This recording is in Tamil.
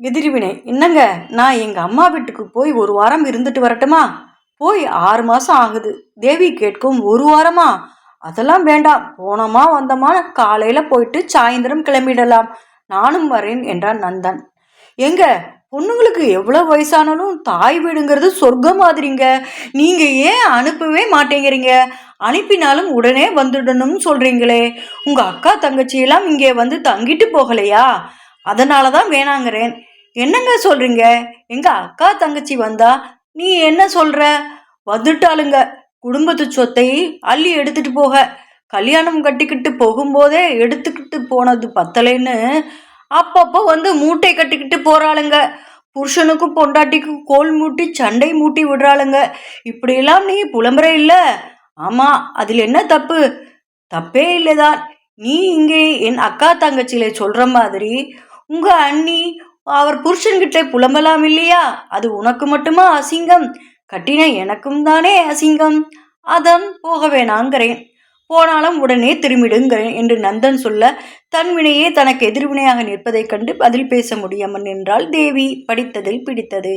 எதிரிவினை. என்னங்க? நான் எங்கள் அம்மா வீட்டுக்கு போய் ஒரு வாரம் இருந்துட்டு வரட்டுமா? போய் ஆறு மாதம் ஆகுது. தேவி கேட்கும் ஒரு வாரமா? அதெல்லாம் வேண்டாம். போனோமா வந்தோமா காலையில் போயிட்டு சாயந்தரம் கிளம்பிடலாம். நானும் வரேன் என்றான் நந்தன். எங்க? பொண்ணுங்களுக்கு எவ்வளோ வயசானாலும் தாய் வீடுங்கிறது சொர்க்கம் மாதிரிங்க. நீங்கள் ஏன் அனுப்பவே மாட்டேங்கிறீங்க? அனுப்பினாலும் உடனே வந்துடணும்னு சொல்கிறீங்களே உங்கள் அக்கா தங்கச்சியெல்லாம் இங்கே வந்து தங்கிட்டு போகலையா? அதனால தான் வேணாங்கிறேன். என்னங்க சொல்கிறீங்க எங்கள் அக்கா தங்கச்சி வந்தா நீ என்ன சொல்கிற வந்துட்டாளுங்க. குடும்பத்து சொத்தை அள்ளி எடுத்துட்டு போக. கல்யாணம் கட்டிக்கிட்டு போகும்போதே எடுத்துக்கிட்டு போனது பத்தலைன்னு அப்பப்போ வந்து மூட்டை கட்டிக்கிட்டு போறாளுங்க. புருஷனுக்கும் பொண்டாட்டிக்கும் கோல் மூட்டி சண்டை மூட்டி விடுறாளுங்க. இப்படியெல்லாம் நீ புலம்புற இல்ல? ஆமா அதில் என்ன தப்பு? தப்பே இல்லைதான். நீ இங்கே என் அக்கா தங்கச்சியில சொல்ற மாதிரி உங்க அண்ணி அவர் புருஷன்கிட்ட புலம்பலாம் இல்லையா? அது உனக்கு மட்டுமா அசிங்கம்? கட்டின எனக்கும் தானே அசிங்கம். அதான் போக வேணாங்கிறேன். போனாலும் உடனே திரும்பிடுங்கிறேன் என்று நந்தன் சொல்ல தன் வினையே தனக்கு எதிர்வினையாக நிற்பதைக் கண்டு பதில் பேச முடியாமல் நின்றாள் தேவி. படித்ததில் பிடித்தது.